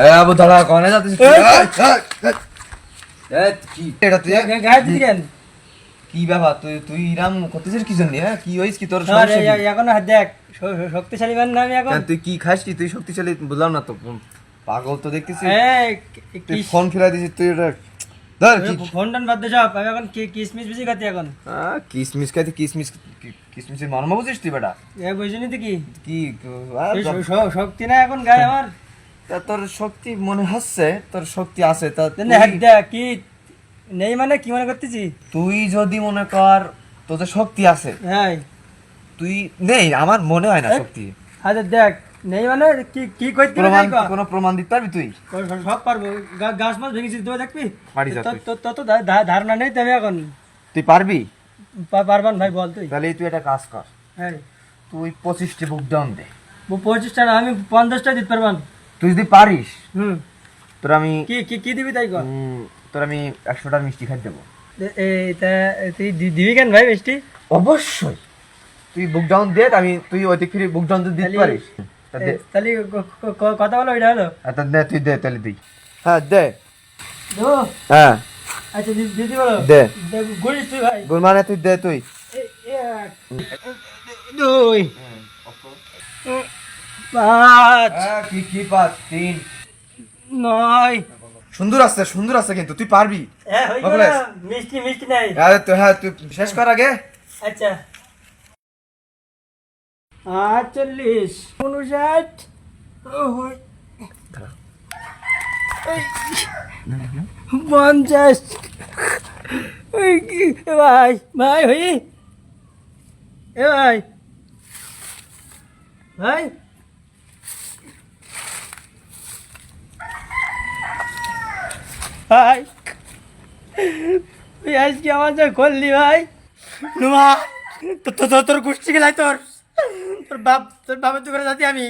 এ কনে যাচ্ছিস কি? এটা দিদি ব্যাপার? তুই তুই ইরাম করতেছিস কি জন্য? হ্যাঁ কি হইস কি? তোর এখন দেখ শক্তিশালী মান না আমি এখন। তুই কি খাস কি? তুই শক্তিশালী বুঝলাম না তো। পাগল তো দেখতেছিস তুই ফোন ফিরাই দিছিস তুই ওটা ধর ফোন টোন বাদ দে সব আমি এখন কিসমিস বেশি খাতি এখন। আহ, কিসমিস খাইতে কিসমিস কিসমিসের মর্ম বুঝিস তুই বেটা? এ বুঝিনি তো কি? কি শক্তি না এখন গায়ে আমার। তা তোর শক্তি মনে হচ্ছে? তোর শক্তি আছে তা তুই- কি নেই মানে কি মনে করতেছি তুই যদি মনে কর তোদের শক্তি আছে। হ্যাঁ। তুই নেই আমার মনে হয় না শক্তি। হাতে দেখ নেই মানে কি কি করতে প্রমাণ কোনো প্রমাণ দিতে পারবি তুই? সব পারব। গা- গাছ মাছ ভেঙেছি দেখবি? যা তো- তুই। তো তো তো ধা- ধা- ধারণা নেই তুমি এখন। তুই পারবি? পা- পারবান ভাই বল তুই। তাহলে তুই একটা কাজ কর। হ্যাঁ। তুই পঁচিশটি বুক ডাউন দে। পঁচিশটা আমি পঞ্চাশটা দিতে পারবান। তুই যদি পারিস হুম তোর আমি কি কি কি দিবি তাই কর তোর আমি একশোটা মিষ্টি খাই দেবো এ- এই তা তুই দি- দিবি কেন ভাই মিষ্টি অবশ্যই তুই বুক ডাউন দে আমি তুই ওই দিক ফিরে বুক ডাউন দিতে পারিস তাহলে কথা বলো ওইটা হলো আ, তা দে তুই দে তাহলে তুই হ্যাঁ দে দো হ্যাঁ আচ্ছা দি- দিদি বলো দে। দে- ঘুরিস তুই ভাই গুড মানে তুই দে তুই দুই পাঁচ। হ্যাঁ কি কি পাঁচ? তিন। নয়। সুন্দর আছে সুন্দর আছে কিন্তু তুই পারবি? হ্যাঁ হয়ে। মিষ্টি মিষ্টি নাই। হ্যাঁ তুই হ্যাঁ তুই শেষ কর আগে। আচ্ছা। আটচল্লিশ। উনষাট। ওই। পঞ্চাশ। ওই কি- এ ভাই ভাই হই। এ ভাই। ভাই। ভাই। তুই আজকে আমার যা করলি ভাই। নুমা তোর তোর গোষ্ঠী গেলাই তোর। তোর বাপ তোর বাপের দোকানে যাতে আমি।